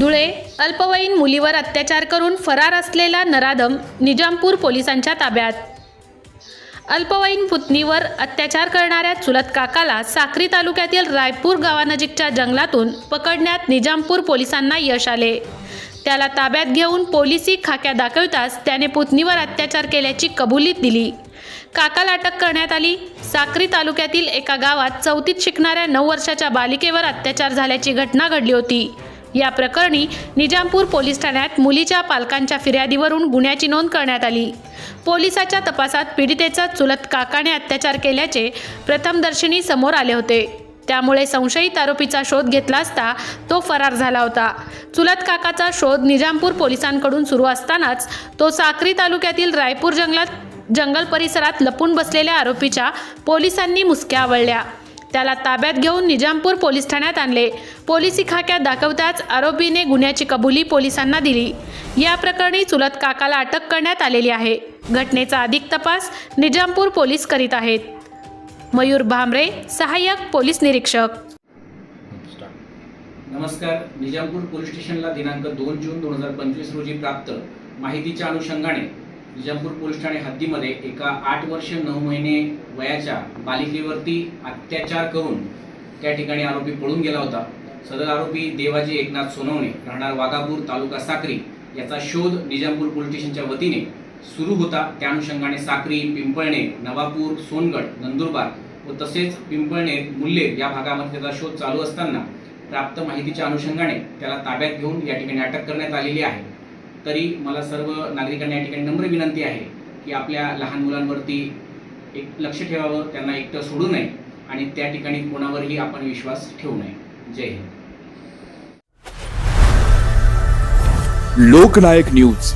धुळे अल्पवयीन मुलीवर अत्याचार करून फरार असलेला नराधम निजामपूर पोलिसांच्या ताब्यात. अल्पवयीन पुतणीवर अत्याचार करणाऱ्या चुलत काकाला साक्री तालुक्यातील रायपूर गावानजीकच्या जंगलातून पकडण्यात निजामपूर पोलिसांना यश आले. त्याला ताब्यात घेऊन पोलिसी खाक्या दाखवताच त्याने पुतणीवर अत्याचार केल्याची कबुली दिली. काकाला अटक करण्यात आली. साक्री तालुक्यातील एका गावात चौथीत शिकणाऱ्या नऊ वर्षाच्या बालिकेवर अत्याचार झाल्याची घटना घडली होती. या प्रकरणी निजामपूर पोलीस ठाण्यात मुलीच्या पालकांच्या फिर्यादीवरून गुन्ह्याची नोंद करण्यात आली. पोलिसाच्या तपासात पीडितेचा चुलत काकाने अत्याचार केल्याचे प्रथमदर्शनी समोर आले होते. त्यामुळे संशयित आरोपीचा शोध घेतला असता तो फरार झाला होता. चुलत काकाचा शोध निजामपूर पोलिसांकडून सुरू असतानाच तो साक्री तालुक्यातील रायपूर जंगलात जंगल परिसरात लपून बसलेल्या आरोपीच्या पोलिसांनी मुसक्या आवळल्या. त्याला ताब्यात घेऊन निजामपूर पोलीस ठाण्यात आणले. पोलिसी खाक्यात दाखवताच आरोपीने गुन्ह्याची कबुली पोलिसांना दिली. या प्रकरणी चुलत काकाला अटक करण्यात आलेली आहे. घटनेचा अधिक तपास निजामपूर पोलीस करीत आहेत. मयूर भामरे सहाय्यक पोलीस निरीक्षक. नमस्कार. निजामपूर पोलीस स्टेशनला दिनांक दोन जून दोन हजार पंचवीस रोजी प्राप्त माहितीच्या अनुषंगाने निजामपूर पोलीस ठाणे हद्दीमध्ये एका आठ वर्ष नऊ महिने वयाच्या बालिकेवरती अत्याचार करून त्या ठिकाणी आरोपी पळून गेला होता. सदर आरोपी देवाजी एकनाथ सोनवणे राहणार वाघापूर तालुका साक्री याचा शोध निजामपूर पोलीस स्टेशनच्या वतीने सुरू होता. त्या अनुषंगाने साक्री पिंपळणे नवापूर सोनगड नंदुरबार व तसेच पिंपळणे मुल्लेर या भागामध्ये त्याचा शोध चालू असताना प्राप्त माहितीच्या अनुषंगाने त्याला ताब्यात घेऊन या ठिकाणी अटक करण्यात आलेली आहे. तरी मला सर्व नागरिकांना या ठिकाणी नम्र विनंती आहे की आपल्या लहान मुलांवरती एक लक्ष ठेवावं त्यांना एकटं सोडू नये आणि त्या ठिकाणी कोणावरही आपण विश्वास ठेवू नये. जय हिंद. लोकनायक न्यूज.